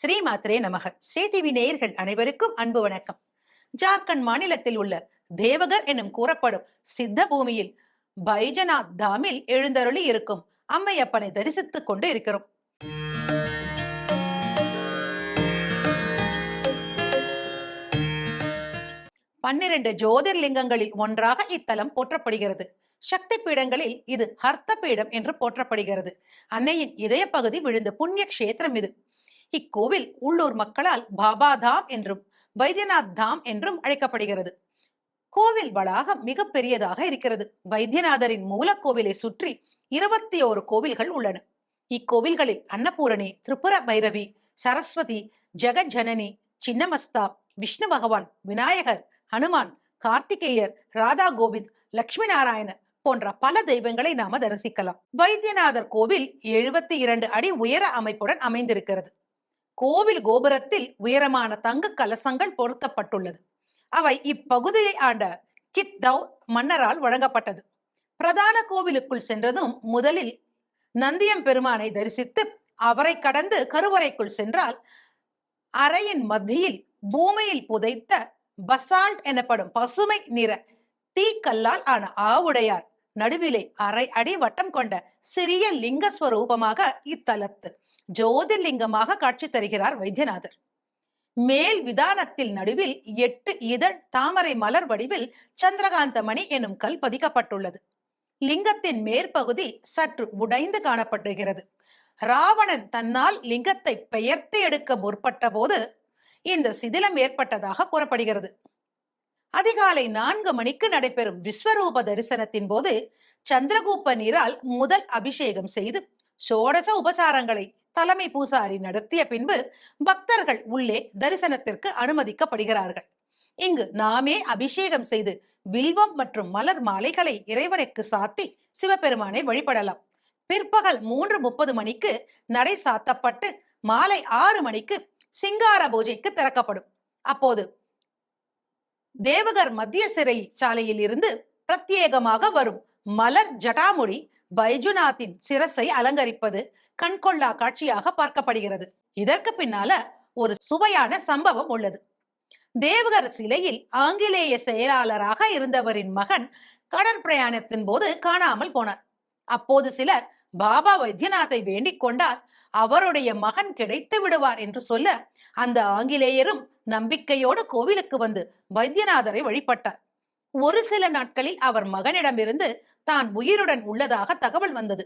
ஸ்ரீமாத்ரே நமக. ஸ்ரீ டிவி நேயர்கள் அனைவருக்கும் அன்பு வணக்கம். ஜார்க்கண்ட் மாநிலத்தில் உள்ள தேவகர் எனும் கூறப்படும் சித்த பூமியில் பைஜநாத் தாமில் எழுந்தருளி இருக்கும் அம்மையப்பனை தரிசித்துக் கொண்டு இருக்கிறோம். பன்னிரண்டு ஜோதிர்லிங்கங்களில் ஒன்றாக இத்தலம் போற்றப்படுகிறது. சக்தி பீடங்களில் இது ஹர்த்த பீடம் என்று போற்றப்படுகிறது. அன்னையின் இதய பகுதி விழுந்த புண்ணிய கஷேத்திரம் இது. இக்கோவில் உள்ளூர் மக்களால் பாபா தாம் என்றும் வைத்தியநாத் தாம் என்றும் அழைக்கப்படுகிறது. கோவில் வளாகம் மிக பெரியதாக இருக்கிறது. வைத்தியநாதரின் மூலக்கோவிலை சுற்றி இருபத்தி ஓரு கோவில்கள் உள்ளன. இக்கோவில்களில் அன்னபூரணி திரிபுர பைரவி சரஸ்வதி ஜெகஜனனி சின்னமஸ்தா விஷ்ணு பகவான் விநாயகர் ஹனுமான் கார்த்திகேயர் ராதா கோவிந்த் லட்சுமி நாராயணர் போன்ற பல தெய்வங்களை நாம தரிசிக்கலாம். வைத்தியநாதர் கோவில் எழுபத்தி இரண்டு அடி உயர அமைப்புடன் அமைந்திருக்கிறது. கோவில் கோபுரத்தில் உயரமான தங்க கலசங்கள் பொருத்தப்பட்டுள்ளது. அவை இப்பகுதியை ஆண்ட கித்தவ் மன்னரால் வழங்கப்பட்டது. பிரதான கோவிலுக்குள் சென்றதும் முதலில் நந்தியம் பெருமானை தரிசித்து அவரை கடந்து கருவறைக்குள் சென்றால் அறையின் மத்தியில் பூமியில் புதைத்த பசால்ட் எனப்படும் பசுமை நிற தீக்கல்லால் ஆன ஆவுடையார் நடுவிலே அரை அடி வட்டம் கொண்ட சிறிய லிங்க ஸ்வரூபமாக இத்தலத்து. ஜோதிர்லிங்கமாக காட்சி தருகிறார் வைத்தியநாதர். மேல் விதானத்தில் நடுவில் எட்டு இதழ் தாமரை மலர் வடிவில் சந்திரகாந்தமணி எனும் கல் பதிக்கப்பட்டுள்ளது. லிங்கத்தின் மேற்பகுதி சற்று உடைந்து காணப்படுகிறது. ராவணன் தன்னால் லிங்கத்தை பெயர்த்து எடுக்க முற்பட்ட போது இந்த சிதிலம் ஏற்பட்டதாக கூறப்படுகிறது. அதிகாலை நான்கு மணிக்கு நடைபெறும் விஸ்வரூப தரிசனத்தின் போது சந்திரகூப்ப நீரால் முதல் அபிஷேகம் செய்து சோடச உபசாரங்களை தலைமை பூசாரி நடத்திய பின்பு பக்தர்கள் உள்ளே தரிசனத்திற்கு அனுமதிக்கப்படுகிறார்கள். இங்கு நாமே அபிஷேகம் செய்து வில்வம் மற்றும் மலர் மாலைகளை இறைவனுக்கு சாத்தி சிவபெருமானை வழிபடலாம். பிற்பகல் மூன்று முப்பது மணிக்கு நடை சாத்தப்பட்டு மாலை ஆறு மணிக்கு சிங்கார பூஜைக்கு திறக்கப்படும். அப்போது தேவகர் மத்திய சிறை சாலையில் இருந்து பிரத்யேகமாக வரும் மலர் ஜடாமுடி பைஜுநாத்தின் சிரசை அலங்கரிப்பது கண்கொள்ளா காட்சியாக பார்க்கப்படுகிறது. இதற்கு பின்னால ஒரு சுவையான சம்பவம் உள்ளது. தேவகர் சிலையில் ஆங்கிலேய செயலாளராக இருந்தவரின் மகன் கடற்பிரயாணத்தின் போது காணாமல் போனார். அப்போது சிலர் பாபா வைத்தியநாத்தை வேண்டிக் கொண்டால் அவருடைய மகன் கிடைத்து விடுவார் என்று சொல்ல அந்த ஆங்கிலேயரும் நம்பிக்கையோடு கோவிலுக்கு வந்து வைத்தியநாதரை வழிபட்டார். ஒரு சில நாட்களில் அவர் மகனிடமிருந்து தான் உயிருடன் உள்ளதாக தகவல் வந்தது.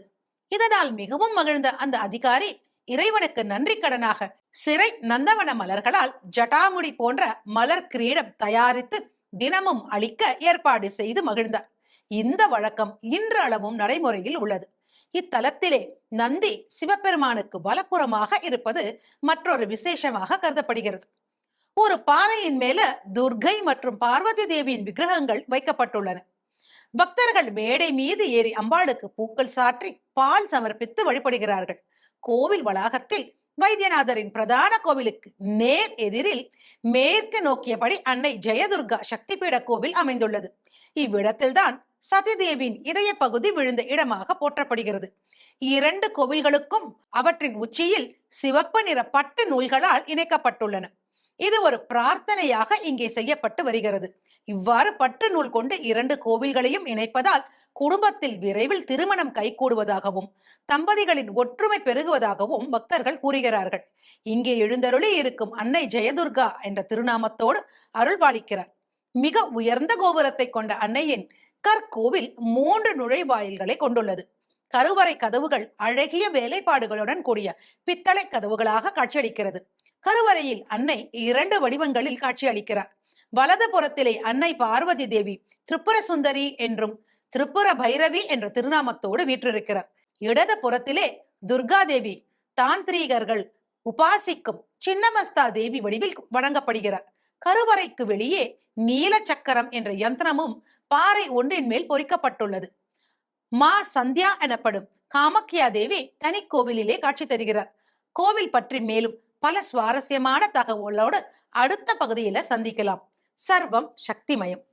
இதனால் மிகவும் மகிழ்ந்த அந்த அதிகாரி இறைவனுக்கு நன்றி கடனாக சிறை நந்தவன மலர்களால் ஜட்டாமுடி போன்ற மலர் கிரீடம் தயாரித்து தினமும் அளிக்க ஏற்பாடு செய்து மகிழ்ந்தார். இந்த வழக்கம் இன்று அளவும் நடைமுறையில் உள்ளது. இத்தலத்திலே நந்தி சிவபெருமானுக்கு வலப்புறமாக இருப்பது மற்றொரு விசேஷமாக கருதப்படுகிறது. ஒரு பாறையின் மேல துர்கை மற்றும் பார்வதி தேவியின் விக்கிரகங்கள் வைக்கப்பட்டுள்ளன. பக்தர்கள் மேடை மீது ஏறி அம்பாளுக்கு பூக்கள் சாற்றி பால் சமர்ப்பித்து வழிபடுகிறார்கள். கோவில் வளாகத்தில் வைத்தியநாதரின் பிரதான கோவிலுக்கு நேர் எதிரில் மேற்கு நோக்கியபடி அன்னை ஜெயதுர்கா சக்திபீட கோவில் அமைந்துள்ளது. இவ்விடத்தில்தான் சதிதேவியின் இதய பகுதி விழுந்த இடமாக போற்றப்படுகிறது. இரண்டு கோவில்களுக்கும் அவற்றின் உச்சியில் சிவப்பு நிற பட்டு நூல்களால் இணைக்கப்பட்டுள்ளன. இது ஒரு பிரார்த்தனையாக இங்கே செய்யப்பட்டு வருகிறது. இவ்வாறு பற்று நூல் கொண்டு இரண்டு கோவில்களையும் இணைப்பதால் குடும்பத்தில் விரைவில் திருமணம் கைகூடுவதாகவும் தம்பதிகளின் ஒற்றுமை பெருகுவதாகவும் பக்தர்கள் கூறுகிறார்கள். இங்கே எழுந்தருளி இருக்கும் அன்னை ஜெயதுர்கா என்ற திருநாமத்தோடு அருள்பாலிக்கிறார். மிக உயர்ந்த கோபுரத்தை கொண்ட அன்னையின் கற்கோவில் மூன்று நுழைவாயில்களை கொண்டுள்ளது. கருவறை கதவுகள் அழகிய வேலைப்பாடுகளுடன் கூடிய பித்தளை கதவுகளாக காட்சியளிக்கிறது. கருவறையில் அன்னை இரண்டு வடிவங்களில் காட்சியளிக்கிறார். வலது புறத்திலே அன்னை பார்வதி தேவி திரிபுர சுந்தரி என்றும் திரிபுர பைரவி என்ற திருநாமத்தோடு வீற்றிருக்கிறார். இடது புறத்திலே துர்கா தேவி தாந்திரீகர்கள் உபாசிக்கும் சின்னமஸ்தா தேவி வடிவில் வழங்கப்படுகிறார் கருவறைக்கு வெளியே நீல சக்கரம் என்ற யந்திரமும் பாறை ஒன்றின் மேல் பொறிக்கப்பட்டுள்ளது. மா சந்தியா எனப்படும் காமக்கியா தேவி தனி கோவிலிலே காட்சி தருகிறார். கோவில் பற்றி மேலும் பல சுவாரஸ்யமான தகவலோடு அடுத்த பகுதியில சந்திக்கலாம். சர்வம் சக்திமயம்.